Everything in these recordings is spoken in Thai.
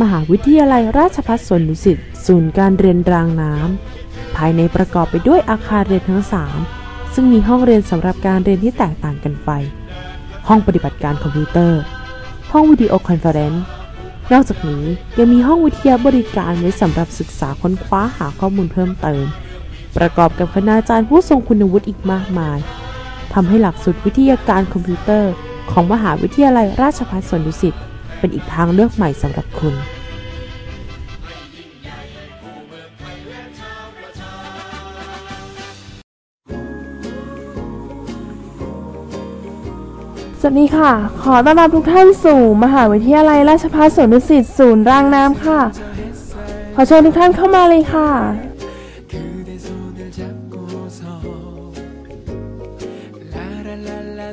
มหาวิทยาลัยราชภัฏสวนดุสิตศูนย์การเรียนรางน้ำ ภายในประกอบไปด้วยอาคารเรียนทั้ง 3 ซึ่งมีห้องเรียนสำหรับการเรียนที่แตกต่างกันไป ห้องปฏิบัติการคอมพิวเตอร์ ห้องวิดีโอคอนเฟอเรนซ์นอกจากนี้ยังมีห้องวิทยาบริการไว้สำหรับศึกษาค้นคว้าหาข้อมูลเพิ่มเติม ประกอบกับคณาจารย์ผู้ทรงคุณวุฒิอีกมากมายทำให้หลักสูตรวิทยาการคอมพิวเตอร์ ของมหาวิทยาลัยราชภัฏสวนดุสิตเป็นอีกทางเลือกใหม่สำหรับคุณ สวัสดีค่ะ ขอต้อนรับทุกท่านสู่ มหาวิทยาลัยราชภัฏสวนดุสิตศูนย์รางน้ำค่ะ ขอเชิญทุกท่านเข้ามาเลยค่ะ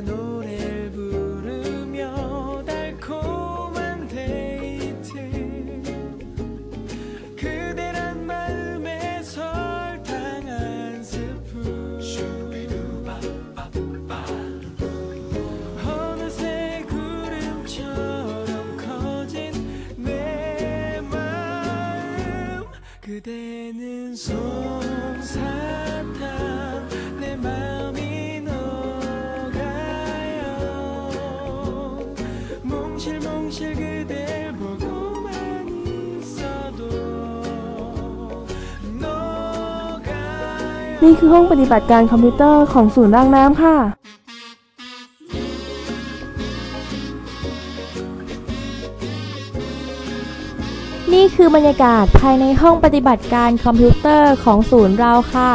그 นี่คือห้องปฏิบัติการคอมพิวเตอร์ของศูนย์ร่างน้ำค่ะ นี่คือบรรยากาศภายในห้องปฏิบัติการคอมพิวเตอร์ของศูนย์เราค่ะ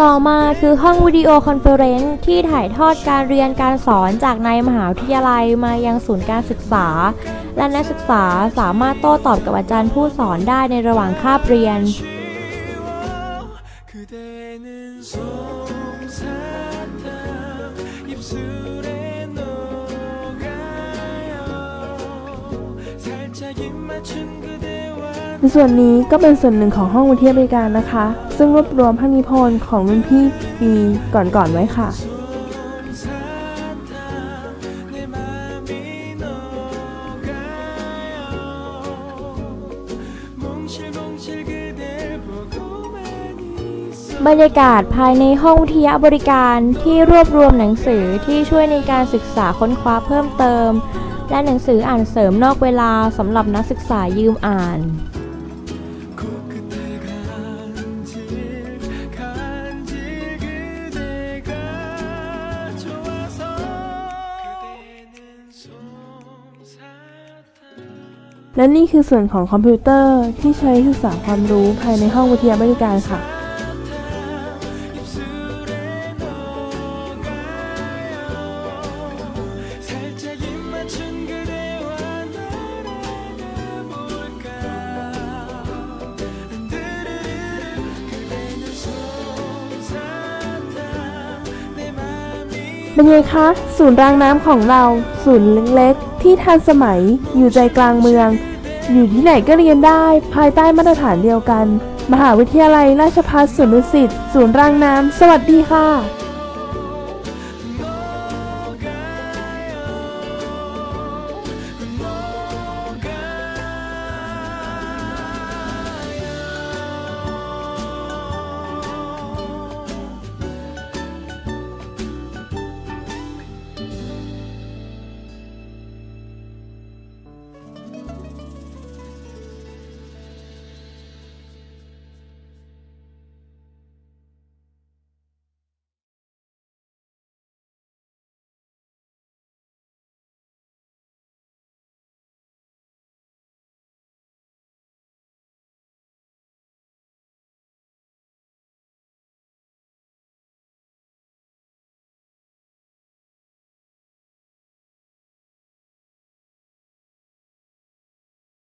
ต่อมาคือห้องวิดีโอคอนเฟอเรนซ์ที่ถ่ายทอดการเรียนการสอนจากในมหาวิทยาลัยมายังศูนย์การศึกษา และนักศึกษาสามารถโต้ตอบกับอาจารย์ผู้สอนได้ในระหว่างคาบเรียน 그대는 솜사탕 입술에 녹아요 살짝 입맞춘 그대와 ในส่วนนี้ก็เป็นส่วนหนึ่งของห้องวิทยาบริการนะคะ ซึ่งรวบรวมพระนิพนธ์ของรุ่นพี่ปีก่อนๆไว้ค่ะ บรรยากาศภายในห้องวิทยาบริการที่รวบรวมหนังสือที่ช่วยในการศึกษาค้นคว้าเพิ่มเติม และหนังสืออ่านเสริมนอกเวลาสำหรับนักศึกษายืมอ่านและนี่คือส่วนของคอมพิวเตอร์ที่ใช้ศึกษาความรู้ภายในห้องวิทยาบริการค่ะ เป็นไงคะ ศูนย์รางน้ำของเรา ศูนย์เล็กๆ ที่ทันสมัย อยู่ใจกลางเมือง อยู่ที่ไหนก็เรียนได้ ภายใต้มาตรฐานเดียวกัน มหาวิทยาลัยราชภัฏสวนดุสิต ศูนย์รางน้ำ สวัสดีค่ะ